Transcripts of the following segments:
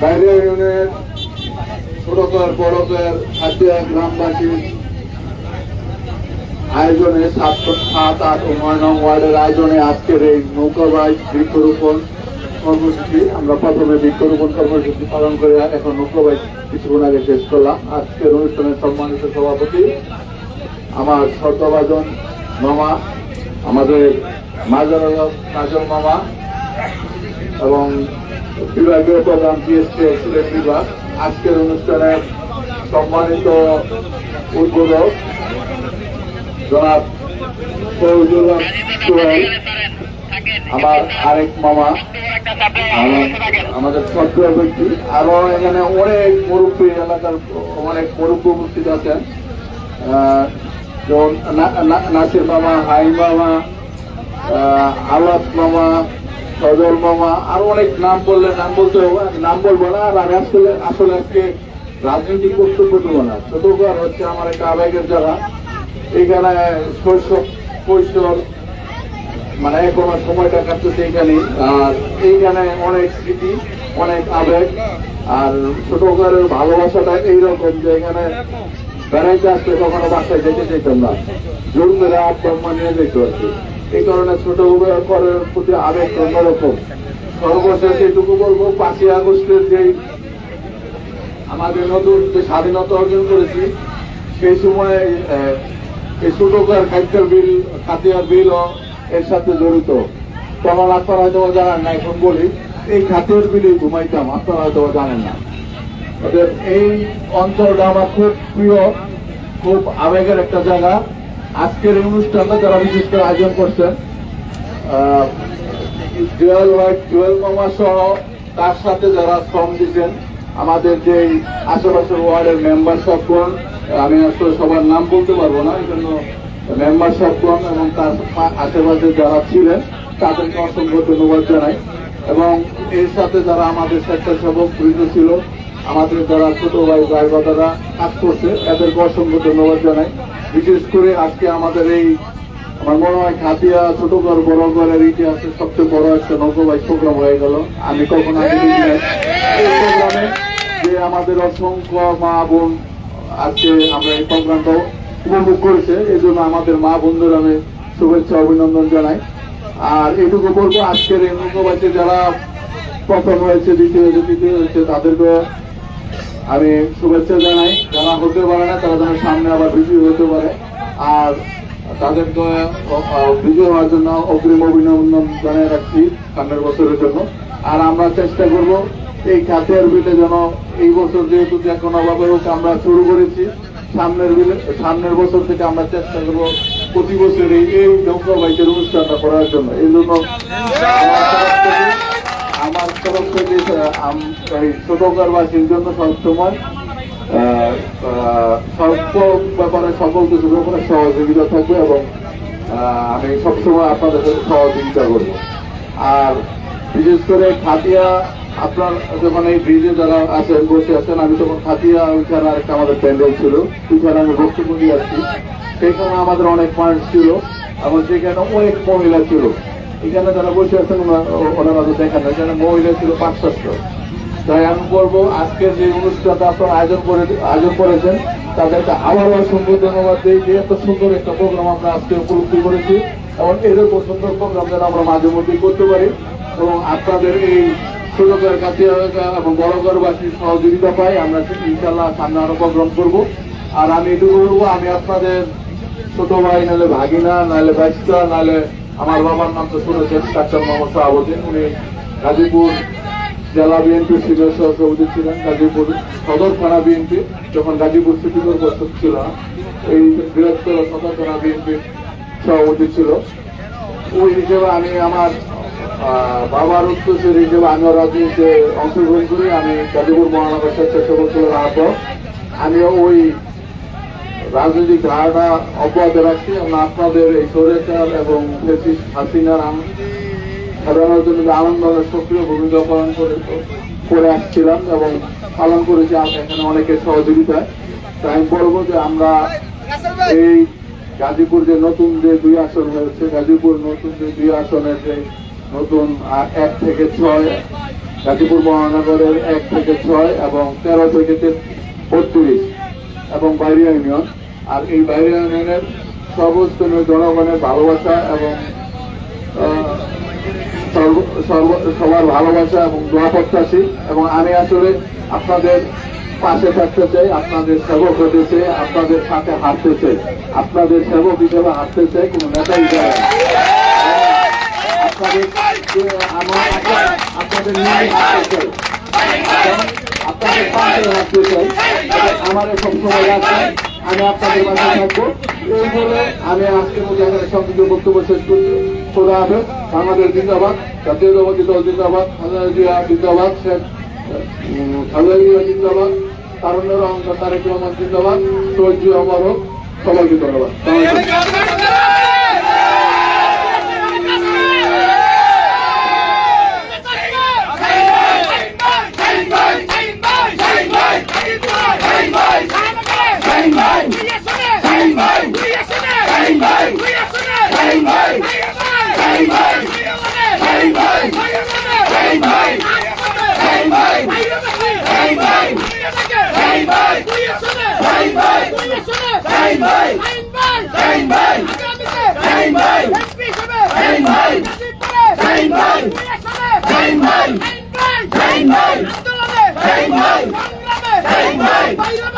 বাইরে ইউনিয়নের ছোটকর বড়কর হাতিয়া গ্রামবাসী আয়োজনে সাত আট ও নয় নং ওয়ার্ডের আয়োজনে আজকের এই নৌকাবাই বৃক্ষরোপণ কর্মসূচি আমরা প্রথমে বৃক্ষরোপণ কর্মসূচি পালন করে এখন নৌকাবাই কিছুক্ষণ আগে শেষ করলাম আজকের অনুষ্ঠানের সম্মানিত সভাপতি আমার শ্রদ্ধাভাজন মামা আমাদের মাজার কাজল মামা এবং বিভাগীয় প্রধান এক্সিলেন্ট বিভাগ। আজকের অনুষ্ঠানে সম্মানিত উদ্বোধক জনাব আমার আরেক মামা আমাদের ছোট্ট ব্যক্তি, আরও এখানে অনেক মুরব্বী এলাকার অনেক মুরব্বী উপস্থিত আছেন। যেমন নাসির মামা হাই মামা আলাপ মামা সজল মামা আরও অনেক নাম বললে, নাম বলতে হবে, নাম বলব না, আর আমি আসলে আসলে আজকে রাজনৈতিক বক্তব্য দেবো না। ছোটবার হচ্ছে আমার একটা আবেগের যারা এখানে শৈশব, কৈশোর মানে এখনও সময়টা কাটতেছে এখানে, আর এইখানে অনেক স্মৃতি, অনেক আবেগ, আর ছোটকারের ভালোবাসাটা এইরকম যে এখানে বেড়াইতে আসলে কখনো বাসায় যেতে যেতাম না। জোর করে আব্বা নিয়ে আর কি এই কারণে ছোট করের প্রতি আবেগ অন্যরকম। সর্বশেষ এটুকু বলব, পাঁচই আগস্টের যেই আমাদের নতুন যে স্বাধীনতা অর্জন করেছি, সেই সময় এই ছোটকার খাদ্যের বিল, খাতিয়ার বিলও এর সাথে জড়িত। তখন আপনারা হয়তো জানেন না, এখন বলি, এই খাতের বিলে ঘুমাইতাম, আপনারা হয়তো জানেন না। ওদের এই অঞ্চলটা আমার খুব প্রিয়, খুব আবেগের একটা জায়গা। আজকের এই অনুষ্ঠানটা যারা বিশেষ করে আয়োজন করছেন জুয়েল হোয়াইট জুয়েল মামা সহ তার সাথে যারা শ্রম দিচ্ছেন, আমাদের যে আশেপাশের ওয়ার্ডের মেম্বার সবগণ আমি আসলে সবার নাম বলতে পারব না এই জন্য মেম্বার সবগণ এবং তার আশেপাশে যারা ছিলেন, তাদেরকে অসংখ্য ধন্যবাদ জানাই। এবং এর সাথে যারা আমাদের স্বেচ্ছাসেবক বৃন্দ ছিল আমাদের যারা ছোট ভাই ভাই বাদারা কাজ করছে এদেরকে অসংখ্য ধন্যবাদ জানাই। বিশেষ করে আজকে আমাদের এই আমার মনে হয় খাতিয়া ছোট ঘর, বড় ঘরের ইতিহাসের সবচেয়ে বড় একটা নৌকবাই প্রোগ্রাম হয়ে গেল। আমি কখনো প্রোগ্রামে যে আমাদের অসংখ্য মা বোন আজকে আমরা এই প্রোগ্রামটা উপভোগ করেছে এই জন্য আমাদের মা বোনদের আমি শুভেচ্ছা, অভিনন্দন জানাই। আর এটুকু বলব, আজকের এই নৌকবাইতে যারা প্রথম হয়েছে, দ্বিতীয় হয়েছে, তৃতীয় হয়েছে তাদেরকে আমি শুভেচ্ছা জানাই। যারা হতে পারে না, তারা যেন সামনে আবার বিজয়ী হতে পারে। আর তাদেরকে বিজয় হওয়ার জন্য অগ্রিম অভিনন্দন জানিয়ে রাখছি সামনের বছরের জন্য। আর আমরা চেষ্টা করব এই খাতের বিলে যেন এই বছর যেহেতু যে কোনো অভাবে হোক আমরা শুরু করেছি, সামনের বিলে, সামনের বছর থেকে আমরা চেষ্টা করব প্রতি বছর এই এই নৌকা বাইকের অনুষ্ঠানটা করার জন্য। এই জন্য থেকে আহ, ছোটকারবাসীর জন্য সবসময় স্বল্প ব্যাপারে সকল কিছু ব্যাপারে সহযোগিতা থাকবে এবং আমি সবসময় আপনাদের সাথে সহযোগিতা করব। আর বিশেষ করে খাতিয়া আপনার যখন এই ব্রিজে যারা আছেন বসে আছেন আমি তখন খাতিয়া ওইখানে আরেকটা আমাদের প্যান্ডেল ছিল ওইখানে আমি বক্তব্য দিয়ে আসছি। সেখানে আমাদের অনেক পয়েন্ট ছিল এবং সেখানে অনেক মহিলা ছিল। এখানে যারা বসে আছেন, ওনা- ওনারা তো দেখেন এখানে মহিলা ছিল পাঁচ তাই আমি বলব আজকের যে অনুষ্ঠানটা আপনারা আয়োজন করে আয়োজন করেছেন, তাদেরকে আবারও অসংখ্য ধন্যবাদ দিই যে এত সুন্দর একটা প্রোগ্রাম আমরা আজকে উপলব্ধি করেছি, এবং এরকম সুন্দর প্রোগ্রাম যেন আমরা মাঝে মধ্যেই করতে পারি, এবং আপনাদের এই সুযোগের কাছে, এবং বড় বড়বাসীর সহযোগিতা পাই, আমরা ইনশাল্লাহ সামনে আরও প্রোগ্রাম করব। আর আমি এটুকু বলব, আমি আপনাদের ছোট ভাই, নাহলে ভাগিনা, নাহলে বাইস্তা নাহলে আমার বাবার নাম তো শুনেছেন, ডাক্তার মোহাম্মদ শাহাবুদ্দিন। উনি গাজীপুর জেলা বিএনপি সিনিয়র সভাপতি ছিলেন, গাজীপুর সদর থানা বিএনপি, যখন গাজীপুর সিটি কর্পোরেশন ছিল। এই বৃহত্তর সদর থানা বিএনপি সভাপতি ছিল। ওই হিসেবে আমি আমার বাবার উদ্দেশ্যের হিসেবে আমিও রাজনীতিতে অংশগ্রহণ করি। আমি গাজীপুর মহানগর স্বেচ্ছাসেবক আহ্বায়ক। আমিও ওই রাজনৈতিক ধারণা অব্যাহত রাখছি। আমরা আপনাদের এই স্বৈরাচার এবং হাসিনার সাধারণের জন্য যে আনন্দনের সক্রিয় ভূমিকা পালন করে করে আসছিলাম এবং পালন করেছি এখানে অনেকের সহযোগিতায়। তাই আমি বলব যে আমরা এই গাজীপুর যে নতুন যে দুই আসন হয়েছে, গাজীপুর নতুন যে দুই আসনের যে নতুন এক থেকে ছয়, গাজীপুর মহানগরের এক থেকে ছয় এবং তেরো থেকে বত্রিশ এবং বাইরে ইউনিয়ন। আর এই বাইরে ইউনিয়নের সর্বস্তনীয় জনগণের ভালোবাসা এবং সবার ভালোবাসা এবং দোয়া প্রত্যাশী। এবং আমি আসলে আপনাদের পাশে থাকতে চাই, আপনাদের সেবক হতে চাই, আপনাদের সাথে হাঁটতে চাই। আপনাদের সেবক হিসেবে হাঁটতে চাই, কোন নেতা হিসেবে আপনাদের নিয়ে হাঁটতে চাই। আপনাদের পাশে হাঁটতে চাই। এবং আমার সবসময় আছে আমি আপনাদের মাঝে থাকব। এই বলে আমি আজকের মধ্যে এখানে সংক্ষিপ্ত বক্তব্য শেষ করছি খোলা হবে বাংলাদেশ জিন্দাবাদ। জাতীয় দলবাদী দল জিন্দাবাদ। খালেদা জিন্দাবাদ। শেখ খালেদা জিন্দাবাদ। তারুণ্যের অঙ্ক তারেক রহমান জিন্দাবাদ। সৈজি অমর হোক। সবাইকে ধন্যবাদ। Hey, hey!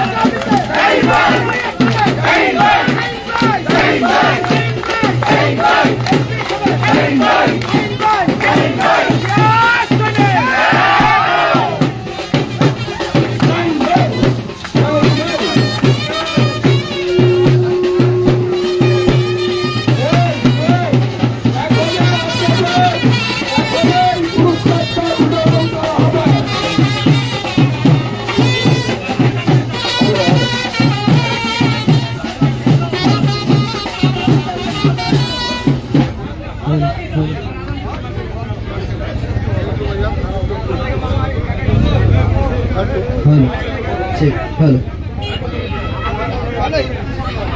Check. Hello.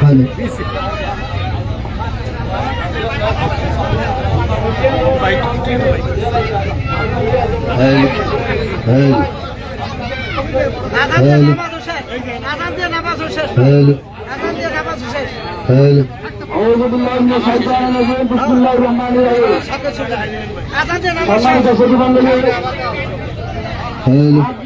Hello. Hello. Hello.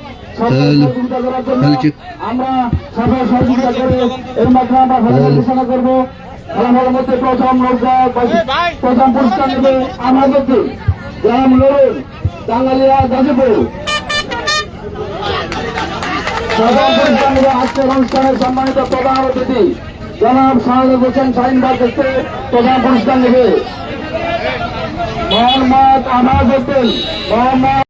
আমরা সবাই সহযোগিতা করে এর মাধ্যমে আমরা Hello. ঘোষণা করব। ফলাফলের মধ্যে প্রথম নৌকা প্রথম পুরস্কার নেবে আমাদের গ্রাম লড়ুন টাঙ্গালিয়া গাজীপুর। প্রথম পুরস্কার নেবে আজকের অনুষ্ঠানের সম্মানিত প্রধান অতিথি জনাব শাহাদ হোসেন শাহিন ভাই কাছে প্রধান পুরস্কার নেবে। মোহাম্মদ আমাজ হোসেন মোহাম্মদ